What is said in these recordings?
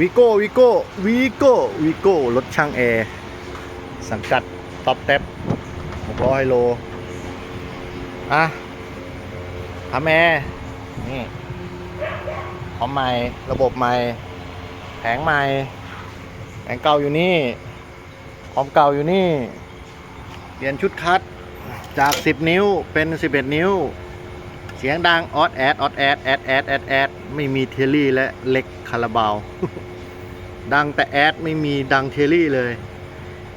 วิโก้วิโก้วิโก้วิโก้รถช่างแอร์สังกัดท็อปเต็บหกร้อยโลอะทำแอร์นี่พร้อมใหม่ระบบใหม่แผงใหม่แผงเก่าอยู่นี่พร้อมเก่าอยู่นี่ เปลี่ยนชุดคัดจาก 10 นิ้วเป็น 11 นิ้ว สียงดังออดแอดออดแอดแอดแอดแอดแอดไม่มีเทลลี่และเล็กคาราบาว ดังแต่แอดไม่มีดังเทลลี่เลย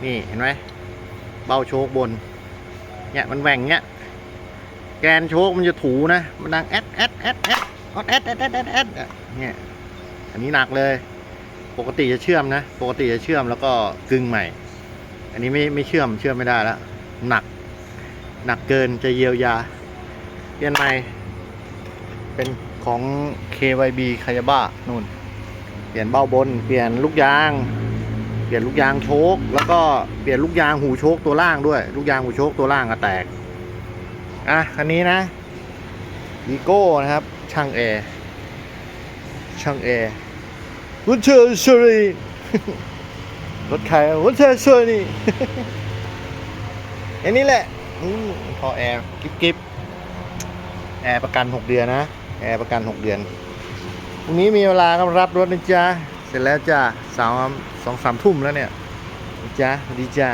นี่เห็นไหมเบาโชคบน เนี่ยมันแหว่งเนี่ยแกนโชคมันจะถูนะ มันดังแอดแอดแอดแอดออดแอดแอดแอดแอดแอดเนี่ยอันนี้หนักเลย ปกติจะเชื่อมนะ ปกติจะเชื่อมแล้วก็กึ่งใหม่ อันนี้ไม่ไม่เชื่อมเชื่อมไม่ได้แล้วหนัก หนักเกินจะเยียวยาเปลี่ยนใหม่ เป็นของ KYB คายาบ้านู่น เปลี่ยนเบ้าบน เปลี่ยนลูกยาง เปลี่ยนลูกยางโชคแล้วก็เปลี่ยนลูกยางหูโชคตัวล่างด้วย ลูกยางหูโชคตัวล่างก็แตก อะ คันนี้นะวีโก้นะครับ ช่างแอร์ ช่างแอร์รถเชอร์ชอรีรถใครรถเชอร์ชอรีอันนี้แหละพอแอร์ กิ๊บกิ๊บแอร์ประกัน 6 เดือนนะ แอร์ประกัน 6 เดือนพรุ่งนี้มีเวลาก็รับรถนะจ๊ะ เสร็จแล้วจ้ะสาวสองสามทุ่มแล้วเนี่ยนะจ๊ะดีจ้า